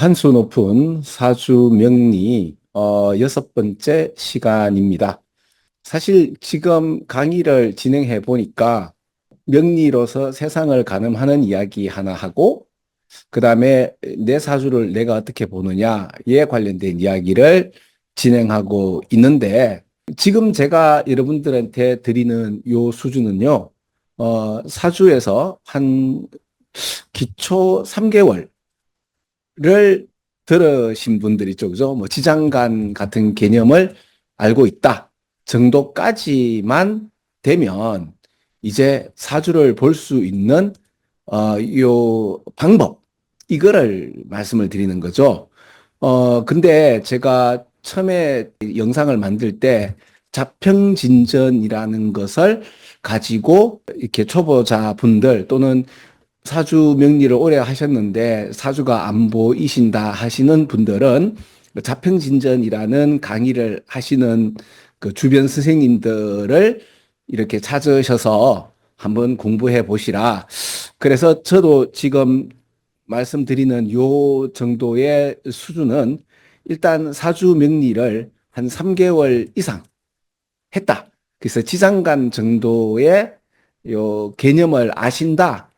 한 수 높은 사주 명리 어, 여섯 번째 시간입니다. 사실 지금 강의를 진행해 보니까 명리로서 세상을 가늠하는 이야기 하나 하고 그 다음에 내 사주를 내가 어떻게 보느냐에 관련된 이야기를 진행하고 있는데 지금 제가 여러분들한테 드리는 요 수준은요, 어, 사주에서 한 기초 3개월 을 들으신 분들이 있죠. 그죠? 뭐 지장간 같은 개념을 알고 있다 정도까지만 되면 이제 사주를 볼 수 있는 어, 요 방법 이거를 말씀을 드리는 거죠. 어, 근데 제가 처음에 영상을 만들 때 자평진전이라는 것을 가지고 이렇게 초보자 분들 또는 사주 명리를 오래 하셨는데 사주가 안 보이신다 하시는 분들은 자평진전이라는 강의를 하시는 그 주변 선생님들을 이렇게 찾으셔서 한번 공부해 보시라. 그래서 저도 지금 말씀드리는 요 정도의 수준은 일단 사주 명리를 한 3개월 이상 했다. 그래서 지장간 정도의 요 개념을 아신다.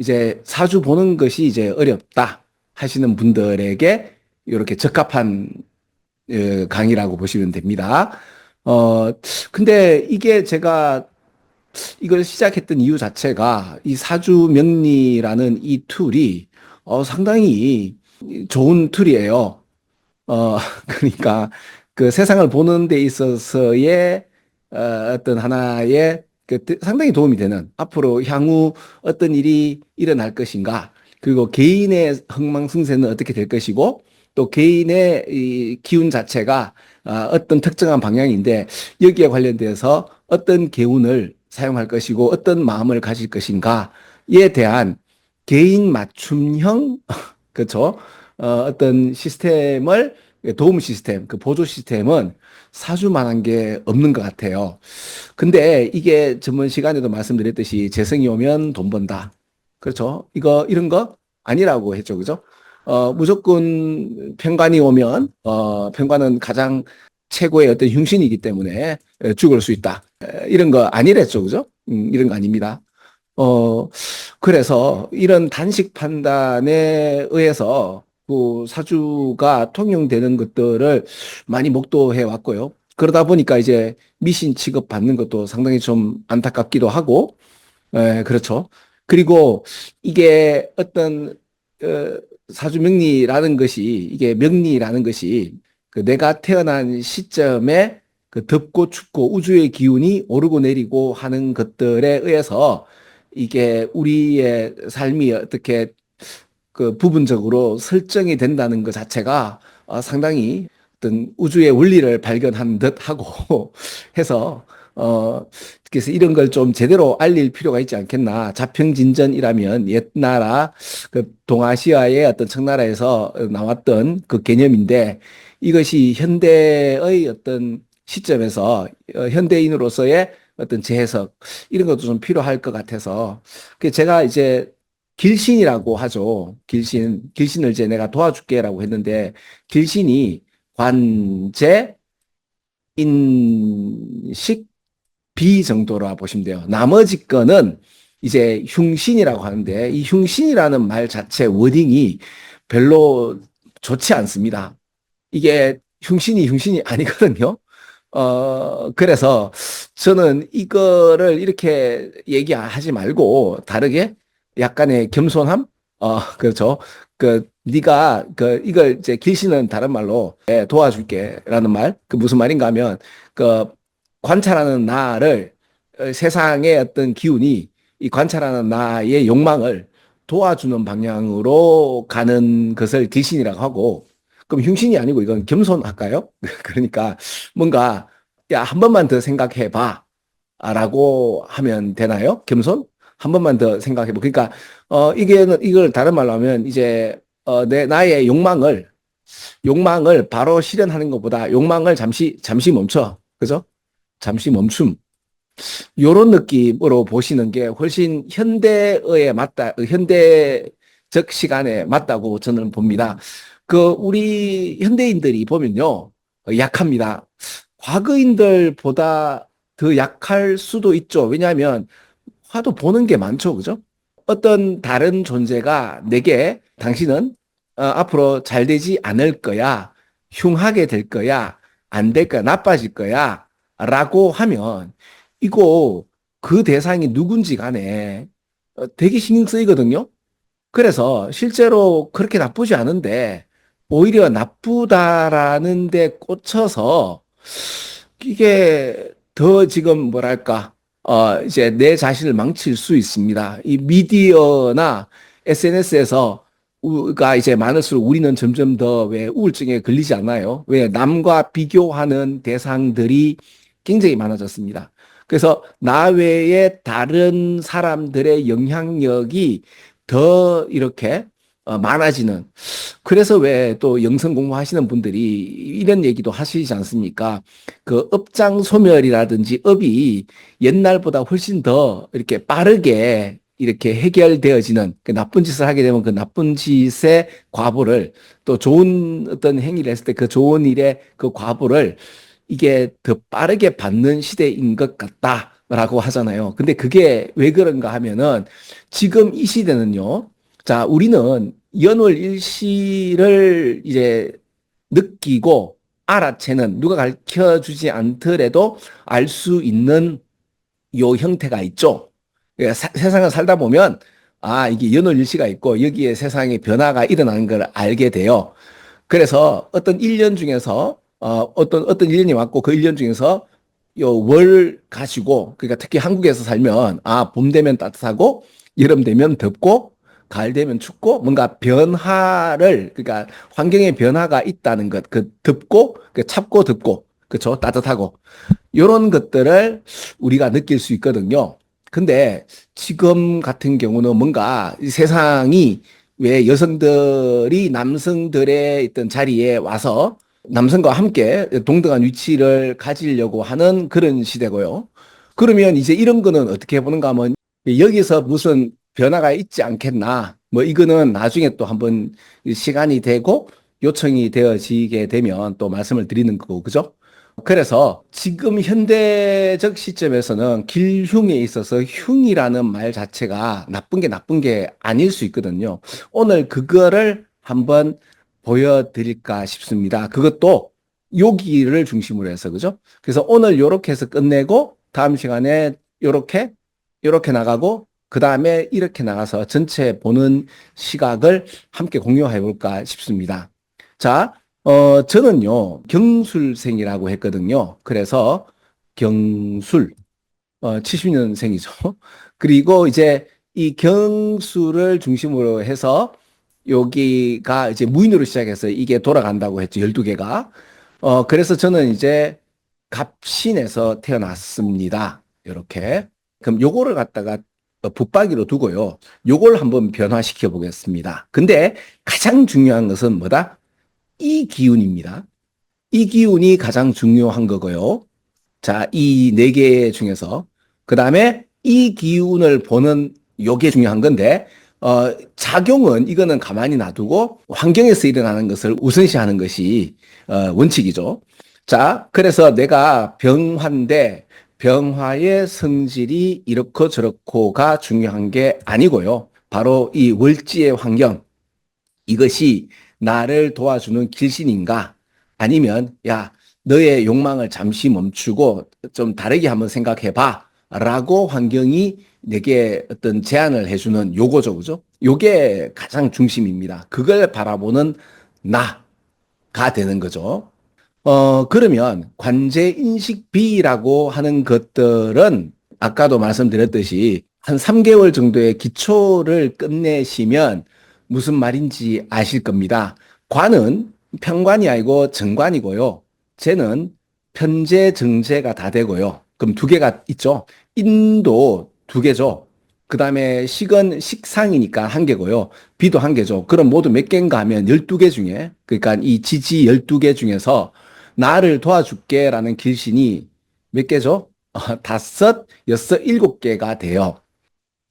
이제 사주 보는 것이 이제 어렵다 하시는 분들에게 이렇게 적합한 어, 강의라고 보시면 됩니다. 어, 근데 이게 제가 이걸 시작했던 이유 자체가 이 사주 명리라는 이 툴이 어, 상당히 좋은 툴이에요. 어, 그러니까 그 세상을 보는 데 있어서의 어, 어떤 하나의 그 상당히 도움이 되는 앞으로 향후 어떤 일이 일어날 것인가 그리고 개인의 흥망승세는 어떻게 될 것이고 또 개인의 이 기운 자체가 아, 어떤 특정한 방향인데 여기에 관련돼서 어떤 개운을 사용할 것이고 어떤 마음을 가질 것인가에 대한 개인 맞춤형 그렇죠 어, 어떤 시스템을 도움 시스템 그 보조 시스템은 사주만한 게 없는 것 같아요. 근데 이게 전번 시간에도 말씀드렸듯이 재성이 오면 돈 번다. 그렇죠? 이거 이런 거 아니라고 했죠. 그죠? 어, 무조건 평관이 오면 어, 평관은 가장 최고의 어떤 흉신이기 때문에 죽을 수 있다. 이런 거 아니랬죠. 그죠? 음, 이런 거 아닙니다. 어, 그래서 이런 단식 판단에 의해서 그 사주가 통용되는 것들을 많이 목도해 왔고요. 그러다 보니까 이제 미신 취급 받는 것도 상당히 좀 안타깝기도 하고, 에, 그렇죠. 그리고 이게 어떤 어, 사주 명리라는 것이 이게 명리라는 것이 그 내가 태어난 시점에 그 덥고 춥고 우주의 기운이 오르고 내리고 하는 것들에 의해서 이게 우리의 삶이 어떻게 그 부분적으로 설정이 된다는 것 자체가 어, 상당히 어떤 우주의 원리를 발견한 듯 하고 해서 어 그래서 이런 걸 좀 제대로 알릴 필요가 있지 않겠나. 자평진전이라면 옛나라 그 동아시아의 어떤 청나라에서 나왔던 그 개념인데 이것이 현대의 어떤 시점에서 어, 현대인으로서의 어떤 재해석 이런 것도 좀 필요할 것 같아서 그 제가 이제 길신이라고 하죠. 길신, 길신을 이제 내가 도와줄게라고 했는데, 길신이 관제, 인식, 비 정도라 보시면 돼요. 나머지 거는 이제 흉신이라고 하는데, 이 흉신이라는 말 자체 워딩이 별로 좋지 않습니다. 이게 흉신이 흉신이 아니거든요. 어, 그래서 저는 이거를 이렇게 얘기하지 말고 다르게 약간의 겸손함? 어, 그렇죠. 그, 네가 그 이걸 이제 길씨는 다른 말로 예, 도와줄게라는 말. 그 무슨 말인가 하면 그 관찰하는 나를 어, 세상의 어떤 기운이 이 관찰하는 나의 욕망을 도와주는 방향으로 가는 것을 길신이라고 하고 그럼 흉신이 아니고 이건 겸손할까요? 그러니까 뭔가 야, 한 번만 더 생각해 봐. 라고 하면 되나요? 겸손? 한 번만 더 생각해 보. 그러니까 어 이게 이걸 다른 말로 하면 이제 어내 나의 욕망을 욕망을 바로 실현하는 것보다 욕망을 잠시 잠시 멈춰. 그죠? 잠시 멈춤. 요런 느낌으로 보시는 게 훨씬 현대에 맞다. 현대적 시간에 맞다고 저는 봅니다. 그 우리 현대인들이 보면요. 어, 약합니다. 과거인들보다 더 약할 수도 있죠. 왜냐하면 화도 보는 게 많죠. 그죠? 어떤 다른 존재가 내게 당신은 어, 앞으로 잘 되지 않을 거야. 흉하게 될 거야. 안 될 거야. 나빠질 거야. 라고 하면 이거 그 대상이 누군지 간에 어, 되게 신경 쓰이거든요. 그래서 실제로 그렇게 나쁘지 않은데 오히려 나쁘다라는 데 꽂혀서 이게 더 지금 뭐랄까 어 이제 내 자신을 망칠 수 있습니다. 이 미디어나 SNS에서 우가 이제 많을수록 우리는 점점 더 왜 우울증에 걸리지 않나요? 왜 남과 비교하는 대상들이 굉장히 많아졌습니다. 그래서 나 외에 다른 사람들의 영향력이 더 이렇게 어, 많아지는. 그래서 왜 또 영성 공부하시는 분들이 이런 얘기도 하시지 않습니까? 그 업장 소멸이라든지 업이 옛날보다 훨씬 더 이렇게 빠르게 이렇게 해결되어지는 그 나쁜 짓을 하게 되면 그 나쁜 짓의 과보를 또 좋은 어떤 행위를 했을 때 그 좋은 일의 그 과보를 이게 더 빠르게 받는 시대인 것 같다라고 하잖아요. 근데 그게 왜 그런가 하면은 지금 이 시대는요. 자, 우리는 연월 일시를 이제 느끼고 알아채는 누가 가르쳐 주지 않더라도 알 수 있는 요 형태가 있죠. 그러니까 사- 세상을 살다 보면 아, 이게 연월 일시가 있고 여기에 세상에 변화가 일어나는 걸 알게 돼요. 그래서 어떤 1년 중에서 어, 어떤 어떤 1년이 왔고 그 1년 중에서 요 월 가지고 그러니까 특히 한국에서 살면 아, 봄 되면 따뜻하고 여름 되면 덥고 가을 되면 춥고 뭔가 변화를 그러니까 환경의 변화가 있다는 것, 그 덥고 그 찹고 덥고 그렇죠? 따뜻하고 요런 것들을 우리가 느낄 수 있거든요. 근데 지금 같은 경우는 뭔가 이 세상이 왜 여성들이 남성들의 있던 자리에 와서 남성과 함께 동등한 위치를 가지려고 하는 그런 시대고요. 그러면 이제 이런 거는 어떻게 보는가 하면 여기서 무슨 변화가 있지 않겠나. 뭐 이거는 나중에 또 한번 시간이 되고 요청이 되어지게 되면 또 말씀을 드리는 거고, 그죠? 그래서 지금 현대적 시점에서는 길흉에 있어서 흉이라는 말 자체가 나쁜 게 나쁜 게 아닐 수 있거든요. 오늘 그거를 한번 보여드릴까 싶습니다. 그것도 여기를 중심으로 해서, 그죠? 그래서 오늘 요렇게 해서 끝내고 다음 시간에 요렇게, 요렇게 나가고 그 다음에 이렇게 나가서 전체 보는 시각을 함께 공유해 볼까 싶습니다. 자, 어, 저는요, 경술생이라고 했거든요. 그래서 경술, 어, 70년생이죠. 그리고 이제 이 경술을 중심으로 해서 여기가 이제 무인으로 시작해서 이게 돌아간다고 했죠. 12개가. 어, 그래서 저는 이제 갑신에서 태어났습니다. 이렇게. 그럼 요거를 갖다가 어, 붙박이로 두고요. 요걸 한번 변화시켜 보겠습니다. 근데 가장 중요한 것은 뭐다? 이 기운입니다. 이 기운이 가장 중요한 거고요. 자, 이 네 개 중에서 그 다음에 이 기운을 보는 요게 중요한 건데 어, 작용은 이거는 가만히 놔두고 환경에서 일어나는 것을 우선시하는 것이 어, 원칙이죠. 자, 그래서 내가 병화인데 병화의 성질이 이렇고 저렇고가 중요한 게 아니고요. 바로 이 월지의 환경 이것이 나를 도와주는 길신인가? 아니면 야 너의 욕망을 잠시 멈추고 좀 다르게 한번 생각해 봐. 라고 환경이 내게 어떤 제안을 해주는 요거죠, 그죠? 요게 가장 중심입니다. 그걸 바라보는 나가 되는 거죠. 어, 그러면 관제 인식 B라고 하는 것들은 아까도 말씀드렸듯이 한 3개월 정도의 기초를 끝내시면 무슨 말인지 아실 겁니다. 관은 편관이 아니고 정관이고요. 재는 편재, 정재가 다 되고요. 그럼 두 개가 있죠. 인도 두 개죠. 그 다음에 식은 식상이니까 한 개고요. 비도 한 개죠. 그럼 모두 몇 개인가 하면 12개 중에, 그러니까 이 지지 12개 중에서 나를 도와줄게 라는 길신이 몇 개죠? 어, 다섯, 여섯, 일곱 개가 돼요.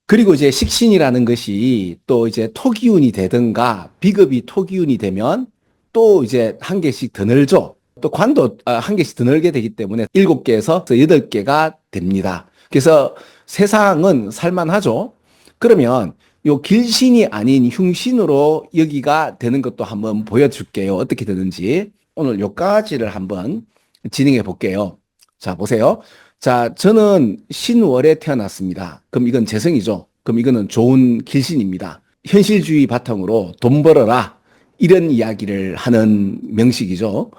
그리고 이제 식신이라는 것이 또 이제 토기운이 되든가 비급이 토기운이 되면 또 이제 한 개씩 더 늘죠. 또 관도 아, 한 개씩 더 늘게 되기 때문에 일곱 개에서 여덟 개가 됩니다. 그래서 세상은 살만하죠. 그러면 요 길신이 아닌 흉신으로 여기가 되는 것도 한번 보여줄게요. 어떻게 되는지. 오늘 요까지를 한번 진행해 볼게요. 자, 보세요. 자, 저는 신월에 태어났습니다. 그럼 이건 재성이죠. 그럼 이거는 좋은 길신입니다. 현실주의 바탕으로 돈 벌어라. 이런 이야기를 하는 명식이죠.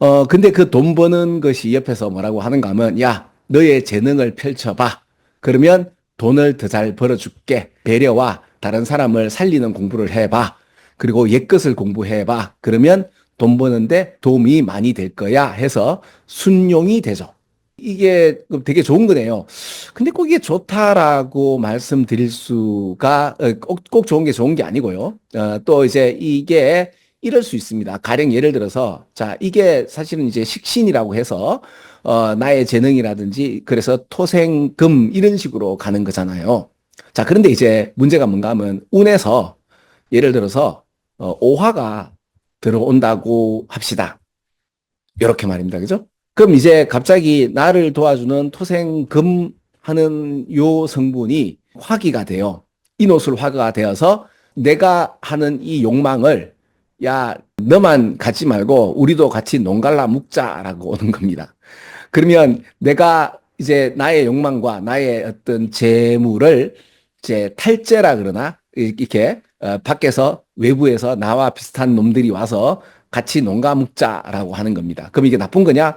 어, 근데 그 돈 버는 것이 옆에서 뭐라고 하는가 하면, 야, 너의 재능을 펼쳐봐. 그러면 돈을 더 잘 벌어줄게. 배려와 다른 사람을 살리는 공부를 해봐. 그리고 옛것을 공부해봐. 그러면 돈 버는데 도움이 많이 될 거야 해서 순용이 되죠. 이게 되게 좋은 거네요. 근데 꼭 이게 좋다라고 말씀드릴 수가 어, 꼭, 꼭 좋은 게 좋은 게 아니고요. 어, 또 이제 이게 이럴 수 있습니다. 가령 예를 들어서 자 이게 사실은 이제 식신이라고 해서 어, 나의 재능이라든지 그래서 토생금 이런 식으로 가는 거잖아요. 자 그런데 이제 문제가 뭔가 하면 운에서 예를 들어서 어, 오화가 들어온다고 합시다. 이렇게 말입니다. 그죠? 그럼 이제 갑자기 나를 도와주는 토생금 하는 요 성분이 화기가 돼요. 이노술 화가 되어서 내가 하는 이 욕망을 야, 너만 갖지 말고 우리도 같이 농갈라 묵자라고 오는 겁니다. 그러면 내가 이제 나의 욕망과 나의 어떤 재물을 이제 탈제라 그러나 이렇게 어, 밖에서 외부에서 나와 비슷한 놈들이 와서 같이 농가 묵자라고 하는 겁니다. 그럼 이게 나쁜 거냐?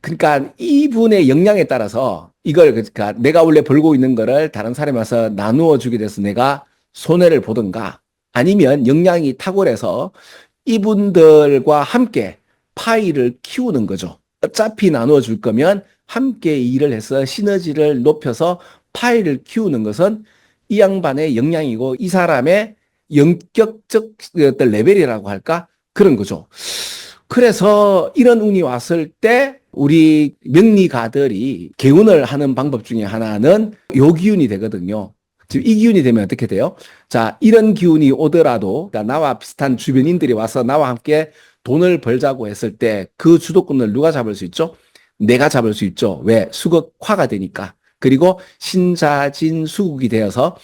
그러니까 이분의 역량에 따라서 이걸 그러니까 내가 원래 벌고 있는 거를 다른 사람이 와서 나누어 주게 돼서 내가 손해를 보든가 아니면 역량이 탁월해서 이분들과 함께 파이를 키우는 거죠. 어차피 나누어 줄 거면 함께 일을 해서 시너지를 높여서 파이를 키우는 것은 이 양반의 역량이고 이 사람의 영격적 어떤 레벨이라고 할까? 그런 거죠. 그래서 이런 운이 왔을 때 우리 명리가들이 개운을 하는 방법 중에 하나는 요 기운이 되거든요. 지금 이 기운이 되면 어떻게 돼요? 자, 이런 기운이 오더라도 나와 비슷한 주변인들이 와서 나와 함께 돈을 벌자고 했을 때 그 주도권을 누가 잡을 수 있죠? 내가 잡을 수 있죠. 왜? 수극화가 되니까. 그리고 신자진 수국이 되어서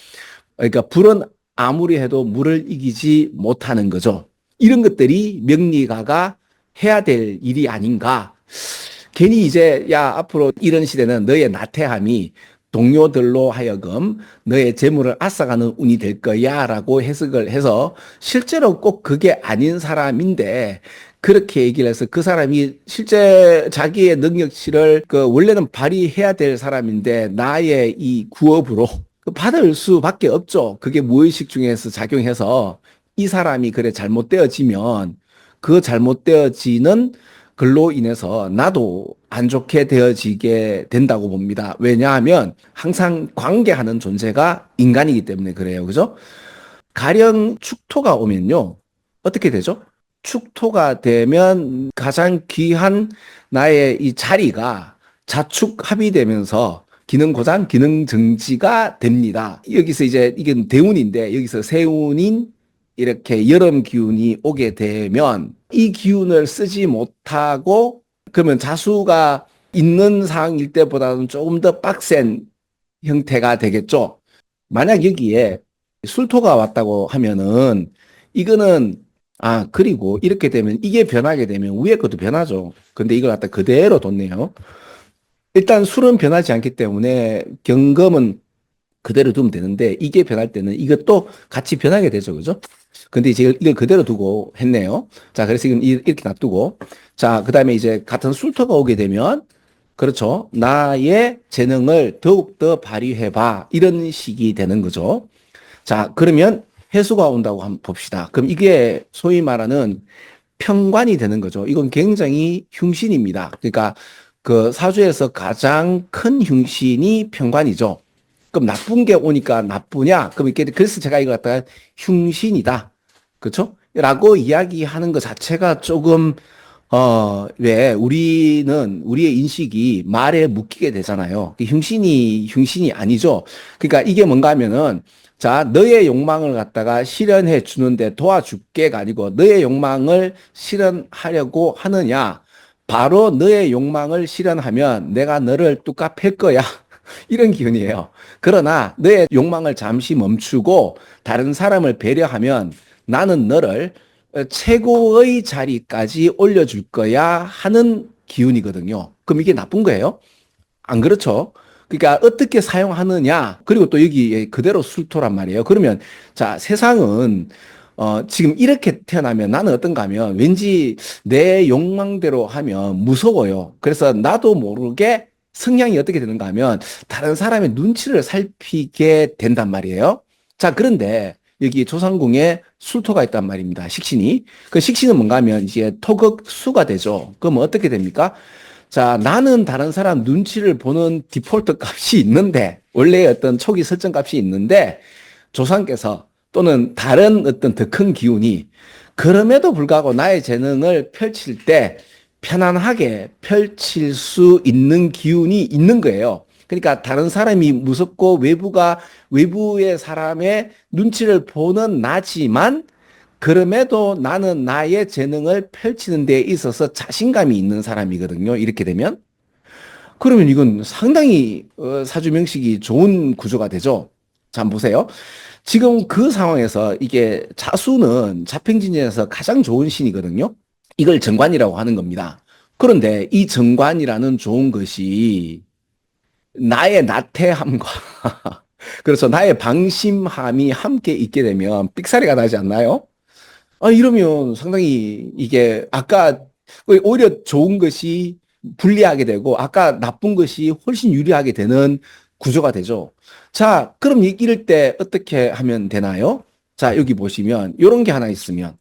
그러니까 불은 아무리 해도 물을 이기지 못하는 거죠. 이런 것들이 명리가가 해야 될 일이 아닌가. 괜히 이제 야 앞으로 이런 시대는 너의 나태함이 동료들로 하여금 너의 재물을 앗아가는 운이 될 거야 라고 해석을 해서 실제로 꼭 그게 아닌 사람인데 그렇게 얘기를 해서 그 사람이 실제 자기의 능력치를 그 원래는 발휘해야 될 사람인데 나의 이 구업으로 받을 수밖에 없죠. 그게 무의식 중에서 작용해서 이 사람이 그래 잘못되어지면 그 잘못되어지는 글로 인해서 나도 안 좋게 되어지게 된다고 봅니다. 왜냐하면 항상 관계하는 존재가 인간이기 때문에 그래요. 그죠? 가령 축토가 오면요. 어떻게 되죠? 축토가 되면 가장 귀한 나의 이 자리가 자축 합의되면서 기능 고장, 기능 정지가 됩니다. 여기서 이제 이게 대운인데 여기서 세운인 이렇게 여름 기운이 오게 되면 이 기운을 쓰지 못하고 그러면 자수가 있는 상황일 때보다는 조금 더 빡센 형태가 되겠죠. 만약 여기에 술토가 왔다고 하면은 이거는 아 그리고 이렇게 되면 이게 변하게 되면 위에 것도 변하죠. 근데 이걸 갖다 그대로 뒀네요. 일단 술은 변하지 않기 때문에 경금은 그대로 두면 되는데 이게 변할 때는 이것도 같이 변하게 되죠. 그죠? 근데 이제 이걸 그대로 두고 했네요. 자, 그래서 지금 이렇게 놔두고 자, 그다음에 이제 같은 술터가 오게 되면 그렇죠. 나의 재능을 더욱더 발휘해 봐. 이런 식이 되는 거죠. 자, 그러면 해수가 온다고 한번 봅시다. 그럼 이게 소위 말하는 평관이 되는 거죠. 이건 굉장히 흉신입니다. 그러니까 그 사주에서 가장 큰 흉신이 평관이죠. 그럼 나쁜 게 오니까 나쁘냐? 그럼 이렇게 그래서 제가 이거 갖다가 흉신이다. 그렇죠? 라고 이야기하는 것 자체가 조금 어, 왜 우리는 우리의 인식이 말에 묶이게 되잖아요. 흉신이 흉신이 아니죠. 그러니까 이게 뭔가 하면은 자, 너의 욕망을 갖다가 실현해 주는데 도와줄게가 아니고 너의 욕망을 실현하려고 하느냐? 바로 너의 욕망을 실현하면 내가 너를 팰 거야. 이런 기운이에요. 그러나 너의 욕망을 잠시 멈추고 다른 사람을 배려하면 나는 너를 최고의 자리까지 올려줄 거야 하는 기운이거든요. 그럼 이게 나쁜 거예요? 안 그렇죠? 그러니까 어떻게 사용하느냐 그리고 또 여기 그대로 술토란 말이에요. 그러면 자 세상은 어 지금 이렇게 태어나면 나는 어떤가 하면 왠지 내 욕망대로 하면 무서워요. 그래서 나도 모르게 성향이 어떻게 되는가 하면 다른 사람의 눈치를 살피게 된단 말이에요. 자 그런데 여기 조상궁에 술토가 있단 말입니다. 식신이. 그 식신은 뭔가 하면 이제 토극수가 되죠. 그럼 어떻게 됩니까? 자, 나는 다른 사람 눈치를 보는 디폴트 값이 있는데, 원래 어떤 초기 설정 값이 있는데, 조상께서 또는 다른 어떤 더 큰 기운이 그럼에도 불구하고 나의 재능을 펼칠 때 편안하게 펼칠 수 있는 기운이 있는 거예요. 그러니까 다른 사람이 무섭고 외부가 외부의 사람의 눈치를 보는 나지만 그럼에도 나는 나의 재능을 펼치는 데 있어서 자신감이 있는 사람이거든요. 이렇게 되면 그러면 이건 상당히 어, 사주 명식이 좋은 구조가 되죠. 자, 보세요. 지금 그 상황에서 이게 자수는 자평진에서 가장 좋은 신이거든요. 이걸 정관이라고 하는 겁니다. 그런데 이 정관이라는 좋은 것이 나의 나태함과 그래서 나의 방심함이 함께 있게 되면 삑사리가 나지 않나요? 아, 이러면 상당히 이게 아까 오히려 좋은 것이 불리하게 되고 아까 나쁜 것이 훨씬 유리하게 되는 구조가 되죠. 자, 그럼 이- 이럴 때 어떻게 하면 되나요? 자, 여기 보시면 이런 게 하나 있으면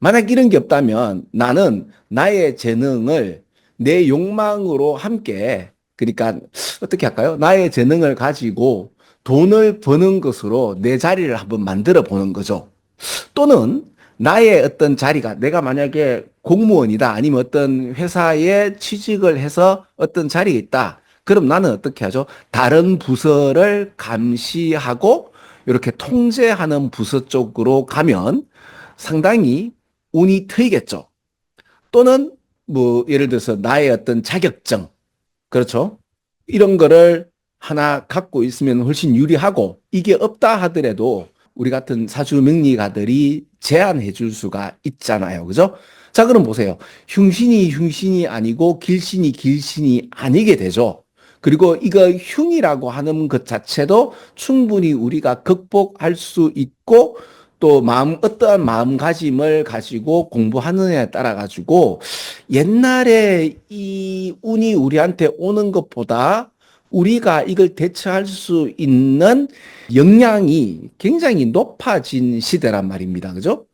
만약 이런 게 없다면 나는 나의 재능을 내 욕망으로 함께 그러니까 어떻게 할까요? 나의 재능을 가지고 돈을 버는 것으로 내 자리를 한번 만들어 보는 거죠. 또는 나의 어떤 자리가 내가 만약에 공무원이다 아니면 어떤 회사에 취직을 해서 어떤 자리에 있다. 그럼 나는 어떻게 하죠? 다른 부서를 감시하고 이렇게 통제하는 부서 쪽으로 가면 상당히 운이 트이겠죠. 또는 뭐 예를 들어서 나의 어떤 자격증 그렇죠? 이런 거를 하나 갖고 있으면 훨씬 유리하고 이게 없다 하더라도 우리 같은 사주 명리가들이 제안해 줄 수가 있잖아요. 그죠? 자, 그럼 보세요. 흉신이 흉신이 아니고 길신이 길신이 아니게 되죠. 그리고 이거 흉이라고 하는 것 자체도 충분히 우리가 극복할 수 있고 또 마음 어떠한 마음가짐을 가지고 공부하느냐에 따라 가지고 옛날에 이 운이 우리한테 오는 것보다 우리가 이걸 대처할 수 있는 역량이 굉장히 높아진 시대란 말입니다. 그죠?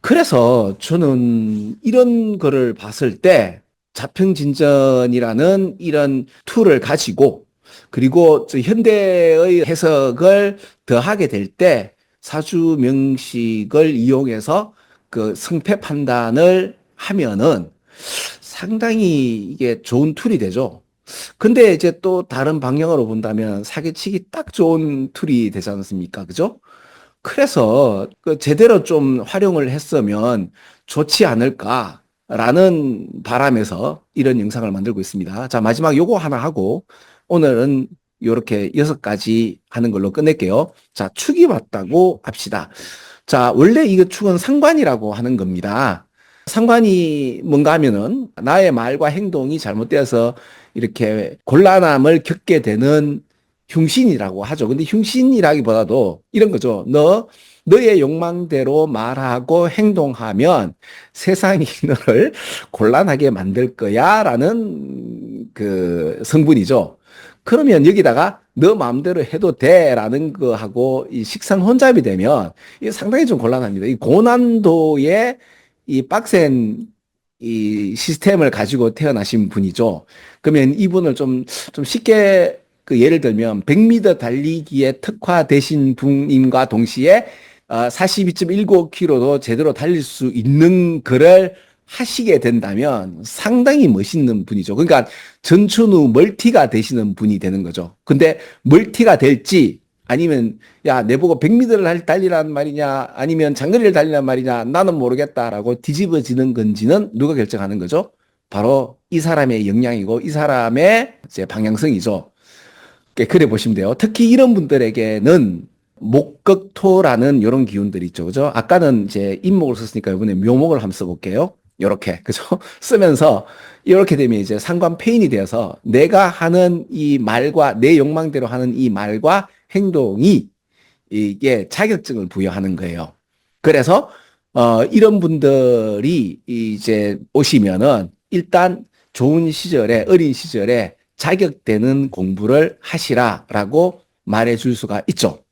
그래서 저는 이런 거를 봤을 때 자평 진전이라는 이런 툴을 가지고 그리고 저 현대의 해석을 더하게 될 때 사주 명식을 이용해서 그 성패 판단을 하면은 상당히 이게 좋은 툴이 되죠. 근데 이제 또 다른 방향으로 본다면 사기치기 딱 좋은 툴이 되지 않습니까? 그죠? 그래서 그 제대로 좀 활용을 했으면 좋지 않을까 라는 바람에서 이런 영상을 만들고 있습니다. 자, 마지막 요거 하나 하고 오늘은 요렇게 여섯 가지 하는 걸로 끝낼게요. 자, 축이 왔다고 합시다. 자, 원래 이거 축은 상관이라고 하는 겁니다. 상관이 뭔가 하면은 나의 말과 행동이 잘못되어서 이렇게 곤란함을 겪게 되는 흉신이라고 하죠. 근데 흉신이라기보다도 이런 거죠. 너, 너의 욕망대로 말하고 행동하면 세상이 너를 곤란하게 만들 거야 라는 그 성분이죠. 그러면 여기다가 너 마음대로 해도 돼라는 거하고 이 식상 혼잡이 되면 이게 상당히 좀 곤란합니다. 이 고난도의 이 빡센 이 시스템을 가지고 태어나신 분이죠. 그러면 이분을 좀, 좀 쉽게 그 예를 들면 100m 달리기에 특화되신 분임과 동시에 어, 42.19km도 제대로 달릴 수 있는 글을 하시게 된다면 상당히 멋있는 분이죠. 그러니까 전천후 멀티가 되시는 분이 되는 거죠. 근데 멀티가 될지 아니면 야 내보고 100m를 달리란 말이냐 아니면 장거리를 달리란 말이냐 나는 모르겠다라고 뒤집어지는 건지는 누가 결정하는 거죠? 바로 이 사람의 역량이고 이 사람의 이제 방향성이죠. 그래 보시면 돼요. 특히 이런 분들에게는 목극토라는 이런 기운들이 있죠. 그죠? 아까는 이제 인목을 썼으니까 이번에 묘목을 한번 써볼게요. 요렇게. 그죠? 쓰면서 이렇게 되면 이제 상관 페인이 되어서 내가 하는 이 말과 내 욕망대로 하는 이 말과 행동이 이게 자격증을 부여하는 거예요. 그래서 어 이런 분들이 이제 오시면은 일단 좋은 시절에 어린 시절에 자격되는 공부를 하시라라고 말해 줄 수가 있죠.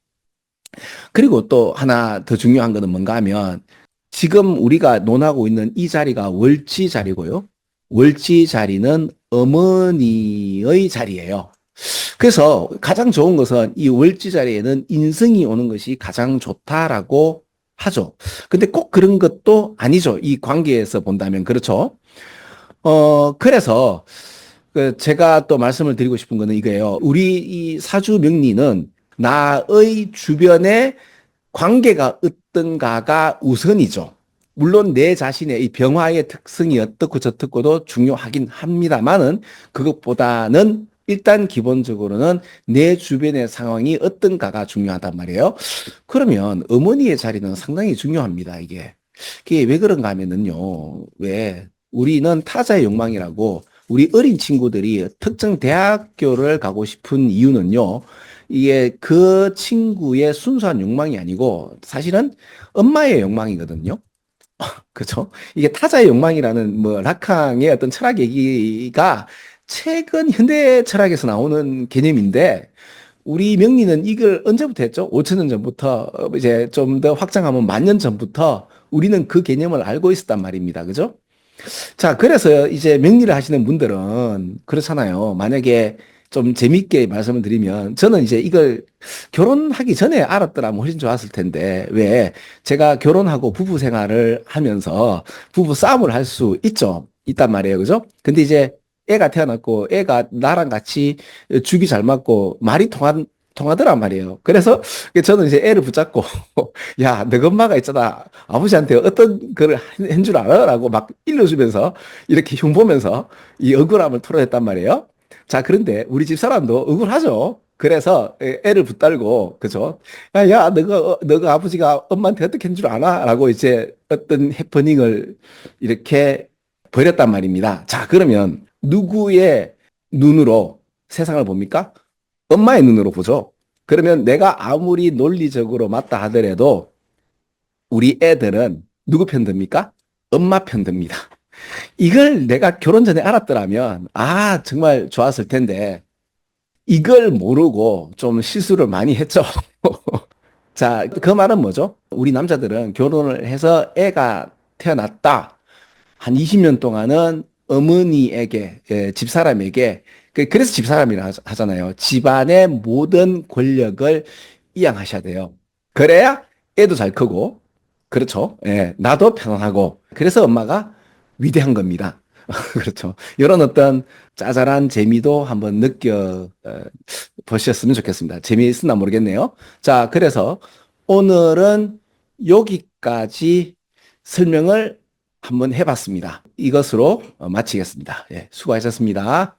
그리고 또 하나 더 중요한 거는 뭔가 하면 지금 우리가 논하고 있는 이 자리가 월지 자리고요. 월지 자리는 어머니의 자리예요. 그래서 가장 좋은 것은 이 월지 자리에는 인성이 오는 것이 가장 좋다라고 하죠. 근데 꼭 그런 것도 아니죠. 이 관계에서 본다면 그렇죠. 어 그래서 그 제가 또 말씀을 드리고 싶은 거는 이거예요. 우리 이 사주 명리는 나의 주변에 관계가 어떤가가 우선이죠. 물론 내 자신의 이 병화의 특성이 어떻고 저떻고도 중요하긴 합니다만은 그것보다는 일단 기본적으로는 내 주변의 상황이 어떤가가 중요하단 말이에요. 그러면 어머니의 자리는 상당히 중요합니다, 이게. 그게 왜 그런가 하면은요, 왜 우리는 타자의 욕망이라고 우리 어린 친구들이 특정 대학교를 가고 싶은 이유는요, 이게 그 친구의 순수한 욕망이 아니고 사실은 엄마의 욕망이거든요. 그죠? 이게 타자의 욕망이라는 뭐 라캉의 어떤 철학 얘기가 최근 현대 철학에서 나오는 개념인데 우리 명리는 이걸 언제부터 했죠? 5천 년 전부터 이제 좀 더 확장하면 만 년 전부터 우리는 그 개념을 알고 있었단 말입니다. 그죠? 자, 그래서 이제 명리를 하시는 분들은 그렇잖아요. 만약에 좀 재밌게 말씀을 드리면 저는 이제 이걸 결혼하기 전에 알았더라면 훨씬 좋았을 텐데 왜 제가 결혼하고 부부 생활을 하면서 부부 싸움을 할 수 있죠. 있단 말이에요. 그죠? 근데 이제 애가 태어났고 애가 나랑 같이 죽이 잘 맞고 말이 통한 통하더란 말이에요. 그래서 저는 이제 애를 붙잡고 야, 너 엄마가 있잖아. 아버지한테 어떤 거를 한줄 알아? 라고 막 일러주면서 이렇게 흉보면서 이 억울함을 토로했단 말이에요. 자, 그런데 우리 집 사람도 억울하죠. 그래서 애를 붙들고, 그죠? 야, 야, 너가, 어, 너가 아버지가 엄마한테 어떻게 한 줄 아나? 라고 이제 어떤 해퍼닝을 이렇게 벌였단 말입니다. 자, 그러면 누구의 눈으로 세상을 봅니까? 엄마의 눈으로 보죠. 그러면 내가 아무리 논리적으로 맞다 하더라도 우리 애들은 누구 편 듭니까? 엄마 편 듭니다. 이걸 내가 결혼 전에 알았더라면, 아, 정말 좋았을 텐데, 이걸 모르고 좀 실수를 많이 했죠. 자, 그 말은 뭐죠? 우리 남자들은 결혼을 해서 애가 태어났다. 한 20년 동안은 어머니에게, 예, 집사람에게, 그, 그래서 집사람이라 하잖아요. 집안의 모든 권력을 이양하셔야 돼요. 그래야 애도 잘 크고, 그렇죠. 예, 나도 편안하고. 그래서 엄마가 위대한 겁니다. 그렇죠. 이런 어떤 짜잘한 재미도 한번 느껴 어, 보셨으면 좋겠습니다. 재미있으나 모르겠네요. 자, 그래서 오늘은 여기까지 설명을 한번 해봤습니다. 이것으로 어, 마치겠습니다. 예, 수고하셨습니다.